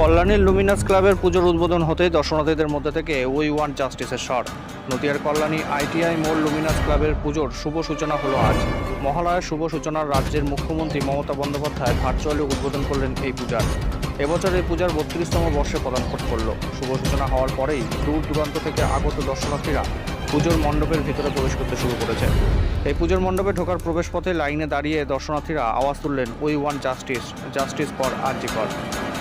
কল্যাণীর Luminous ক্লাবের পুজোর উদ্বোধন হতেই দর্শনার্থীদের মধ্যে থেকে উই ওয়ান জাস্টিসের স্বর। নদিয়ার কল্যাণী আইটিআই মোড় লুমিনাস ক্লাবের পুজোর শুভ সূচনা হলো আজ। মহালয়ার শুভ সূচনার রাজ্যের মুখ্যমন্ত্রী মমতা বন্দ্যোপাধ্যায় ভার্চুয়ালি উদ্বোধন করলেন এই পূজার। এবছর এই পূজার বত্রিশতম বর্ষে পদার্পণ করল। শুভ সূচনা হওয়ার পরেই দূর দূরান্ত থেকে আগত দর্শনার্থীরা পুজোর মণ্ডপের ভিতরে প্রবেশ করতে শুরু করেছে। এই পুজোর মণ্ডপে ঢোকার প্রবেশপথে লাইনে দাঁড়িয়ে দর্শনার্থীরা আওয়াজ তুললেন we want justice. Justice for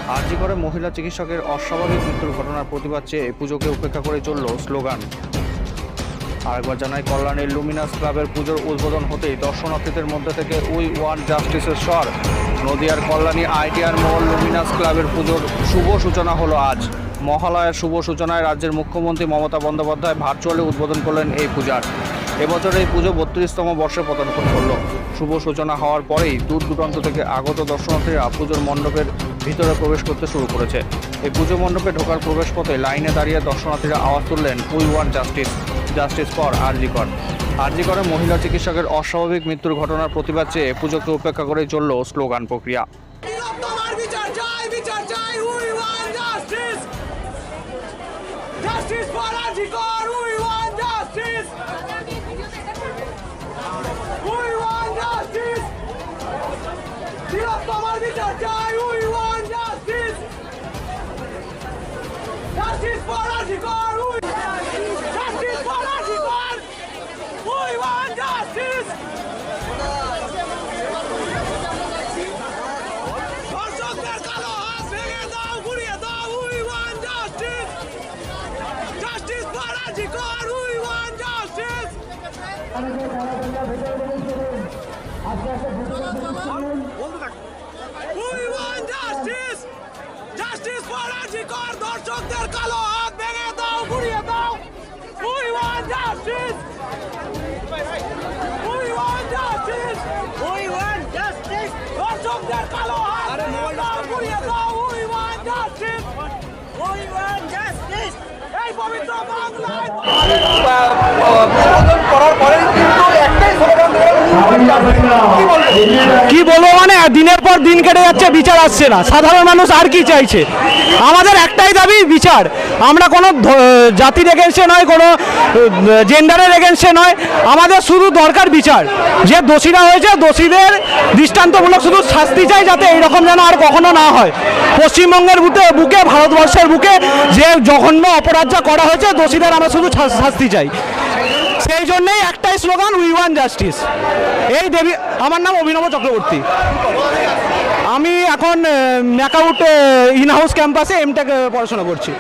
R G Kar আরজিকরে মহিলা চিকিৎসকের অস্বাভাবিক মৃত্যুর ঘটনার প্রতিবাদ চেয়ে পুজোকে উপেক্ষা করে চলল স্লোগান। আরেকবার জানাই, কল্যাণীর লুমিনাস ক্লাবের পুজোর উদ্বোধন হতেই দর্শনার্থীদের মধ্যে থেকে উই ওয়ান জাস্টিসের স্বর। নদিয়ার কল্যাণী আইটিআর মোড় লুমিনাস ক্লাবের পুজোর শুভ সূচনা হলো আজ। মহালয়ার শুভ সূচনায় রাজ্যের মুখ্যমন্ত্রী মমতা বন্দ্যোপাধ্যায় ভার্চুয়ালি উদ্বোধন করলেন এই পূজার। এবছর এই পুজো বত্রিশতম বর্ষে পদার্পণ করল। শুভ সূচনা হওয়ার পরেই দূর দূরান্ত থেকে আগত দর্শনার্থীরা পুজোর মণ্ডপের ভিতরে প্রবেশ করতে শুরু করেছে। এই পুজো মণ্ডপে ঢোকার প্রবেশপথে লাইনে দাঁড়িয়ে দর্শনার্থীরা আওয়াজ তুললেন we want justice justice for R G Kar আরজিকরে মহিলা চিকিৎসকের অস্বাভাবিক মৃত্যুর ঘটনার প্রতিবাদ চেয়ে পুজোকে উপেক্ষা করে চলল স্লোগান প্রক্রিয়া। তোমার বিচার চাই, বিচার তোমার বিচার চাই we want justice justice for R G Kar we justice for R G Kar we want justice ধর্ষকদের কালো হাত ভেঙে দাও ঘুরিয়ে দাও we want justice justice for R G Kar we want justice we want justice justice for R G Kar ধর্ষকদের কালো হাত ভেঙে দাও ঘুরিয়ে দাও। We want justice we want justice we want justice ধর্ষকদের কালো হাত ভেঙে দাও ঘুরিয়ে দাও। We want justice we want justice এই পবিত্র বাংলায় কি বলব মানে? দিনের পর দিন কেটে যাচ্ছে, বিচার আসছে না। সাধারণ মানুষ আর কি চাইছে? আমাদের একটাই দাবি, বিচার। আমরা কোনো জাতির এগেনস্টে নয়, কোনো জেন্ডারের এগেনস্টে নয়। আমাদের শুধু দরকার বিচার। যে দোষীরা হয়েছে, দোষীদের দৃষ্টান্তমূলক শুধু শাস্তি চাই যাতে এইরকম যেন আর কখনো না হয়। পশ্চিমবঙ্গের বুকে বুকে, ভারতবর্ষের বুকে যে জঘন্য অপরাধ যা করা হয়েছে, দোষীদের আমরা শুধু শাস্তি চাই। সেই জন্যই একটাই স্লোগান উই ওয়ান জাস্টিস এই দেবী, আমার নাম অভিনব চক্রবর্তী। আমি এখন ম্যাকাউট ইন হাউস ক্যাম্পাসে এমটেক পড়াশোনা করছি।